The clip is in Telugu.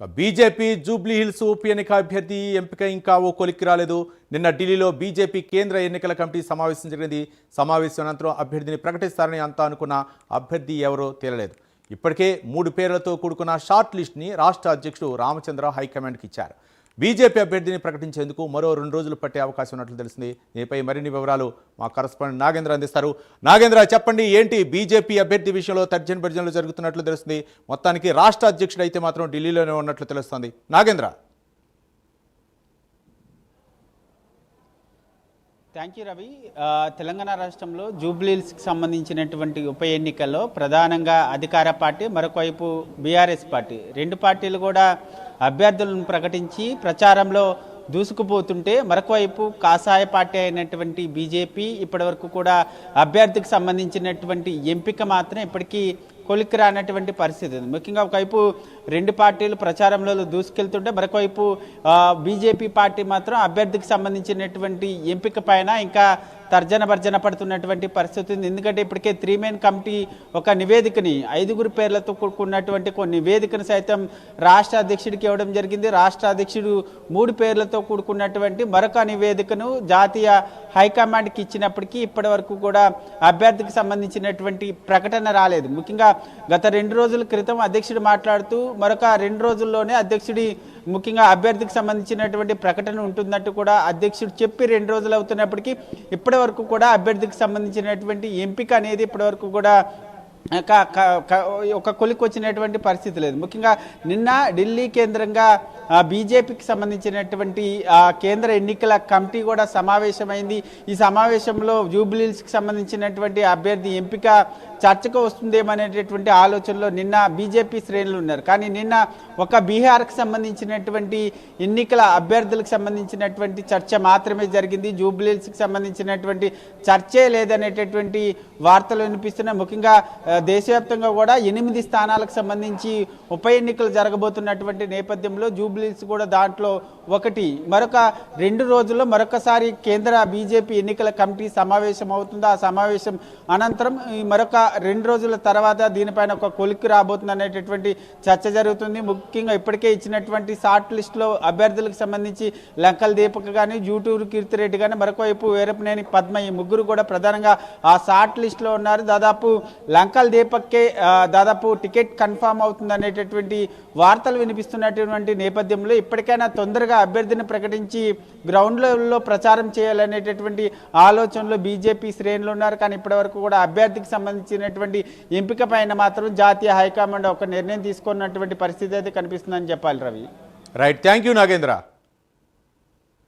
బీజేపీ జూబ్లీ హిల్స్ ఉప ఎన్నిక అభ్యర్థి ఎంపిక ఇంకా ఓ కొలిక్కి రాలేదు. నిన్న ఢిల్లీలో బీజేపీ కేంద్ర ఎన్నికల కమిటీ సమావేశం జరిగింది. సమావేశం అనంతరం అభ్యర్థిని ప్రకటిస్తారని అంతా అనుకున్న అభ్యర్థి ఎవరో తేలలేదు. ఇప్పటికే మూడు పేర్లతో కూడుకున్న షార్ట్ లిస్ట్ని రాష్ట్ర అధ్యక్షుడు రామచంద్ర హైకమాండ్కి ఇచ్చారు. బీజేపీ అభ్యర్థిని ప్రకటించేందుకు మరో రెండు రోజులు పట్టే అవకాశం ఉన్నట్లు తెలిసింది. దీనిపై మరిన్ని వివరాలు మా కరస్పాండెంట్ నాగేంద్ర అందిస్తారు. నాగేంద్ర చెప్పండి ఏంటి బీజేపీ అభ్యర్థి విషయంలో తర్జన భర్జనలు జరుగుతున్నట్లు తెలుస్తుంది. మొత్తానికి రాష్ట్ర అధ్యక్షుడు అయితే మాత్రం ఢిల్లీలోనే ఉన్నట్లు తెలుస్తుంది. నాగేంద్ర. థ్యాంక్ యూ రవి తెలంగాణ రాష్ట్రంలో జూబ్లీహిల్స్కి సంబంధించినటువంటి ఉప ఎన్నికల్లో ప్రధానంగా అధికార పార్టీ మరొక వైపు బీఆర్ఎస్ పార్టీ. రెండు పార్టీలు కూడా అభ్యర్థులను ప్రకటించి ప్రచారంలో దూసుకుపోతుంటే మరొక వైపు కాషాయ పార్టీ అయినటువంటి బీజేపీ ఇప్పటివరకు కూడా అభ్యర్థికి సంబంధించినటువంటి ఎంపిక మాత్రం ఇప్పటికీ కొలిక్కి రానటువంటి పరిస్థితి ఉంది. ముఖ్యంగా ఒకవైపు రెండు పార్టీలు ప్రచారంలో దూసుకెళ్తుంటే మరొకవైపు బీజేపీ పార్టీ మాత్రం అభ్యర్థికి సంబంధించినటువంటి ఎంపిక పైన ఇంకా తర్జన భర్జన పడుతున్నటువంటి పరిస్థితి ఉంది. ఎందుకంటే ఇప్పటికే త్రీ మెయిన్ కమిటీ ఒక నివేదికని ఐదుగురు పేర్లతో కూడుకున్నటువంటి కొన్ని నివేదికను సైతం రాష్ట్ర అధ్యక్షుడికి ఇవ్వడం జరిగింది. రాష్ట్ర అధ్యక్షుడు మూడు పేర్లతో కూడుకున్నటువంటి మరొక నివేదికను జాతీయ హైకమాండ్కి ఇచ్చినప్పటికీ ఇప్పటి వరకు కూడా అభ్యర్థికి సంబంధించినటువంటి ప్రకటన రాలేదు. ముఖ్యంగా గత రెండు రోజుల క్రితం అధ్యక్షుడు మాట్లాడుతూ మరొక రెండు రోజుల్లోనే అధ్యక్షుడి ముఖ్యంగా అభ్యర్థికి సంబంధించినటువంటి ప్రకటన ఉంటుందంటూ కూడా అధ్యక్షుడు చెప్పి రెండు రోజులు అవుతున్నప్పటికీ ఇప్పటి వరకు కూడా అభ్యర్థికి సంబంధించినటువంటి ఎంపిక అనేది ఇప్పటివరకు కూడా ఒక కొలికి వచ్చినటువంటి పరిస్థితి లేదు. ముఖ్యంగా నిన్న ఢిల్లీ కేంద్రంగా బీజేపీకి సంబంధించినటువంటి కేంద్ర ఎన్నికల కమిటీ కూడా సమావేశమైంది. ఈ సమావేశంలో జూబ్లీహిల్స్కి సంబంధించినటువంటి అభ్యర్థి ఎంపిక చర్చకు వస్తుందేమనేటటువంటి ఆలోచనలో నిన్న బీజేపీ శ్రేణులు ఉన్నారు. కానీ నిన్న ఒక బీహార్కి సంబంధించినటువంటి ఎన్నికల అభ్యర్థులకు సంబంధించినటువంటి చర్చ మాత్రమే జరిగింది. జూబ్లీస్కి సంబంధించినటువంటి చర్చే లేదనేటటువంటి వార్తలు వినిపిస్తున్నాయి. ముఖ్యంగా దేశవ్యాప్తంగా కూడా ఎనిమిది స్థానాలకు సంబంధించి ఉప ఎన్నికలు జరగబోతున్నటువంటి నేపథ్యంలో జూబ్లీస్ కూడా దాంట్లో ఒకటి. మరొక రెండు రోజుల్లో మరొకసారి కేంద్ర బీజేపీ ఎన్నికల కమిటీ సమావేశం అవుతుంది ఆ సమావేశం అనంతరం ఈ మరొక రెండు రోజుల తర్వాత దీనిపైన ఒక కొలిక్కి రాబోతుంది అనేటటువంటి చర్చ జరుగుతుంది. ముఖ్యంగా ఇప్పటికే ఇచ్చినటువంటి షార్ట్ లిస్టులో అభ్యర్థులకు సంబంధించి లంకల్ దీపక్ కానీ జూటూరు కీర్తిరెడ్డి కానీ మరొక వైపు పద్మ ఈ ముగ్గురు కూడా ప్రధానంగా ఆ షార్ట్ లిస్టులో ఉన్నారు. దాదాపు లంకల్ దీపక్కే దాదాపు టికెట్ కన్ఫామ్ అవుతుంది అనేటటువంటి వార్తలు వినిపిస్తున్నటువంటి నేపథ్యంలో ఇప్పటికైనా తొందరగా అభ్యర్థిని ప్రకటించి గ్రౌండ్లలో ప్రచారం చేయాలనేటటువంటి ఆలోచనలో బీజేపీ శ్రేణులు ఉన్నారు. కానీ ఇప్పటివరకు కూడా అభ్యర్థికి సంబంధించిన సంబంధించినటువంటి ఎంపిక పైన మాత్రం జాతీయ హైకమాండ్ ఒక నిర్ణయం తీసుకున్నటువంటి పరిస్థితి అయితే కనిపిస్తుందని చెప్పాలి Ravi. Right thank you Nagendra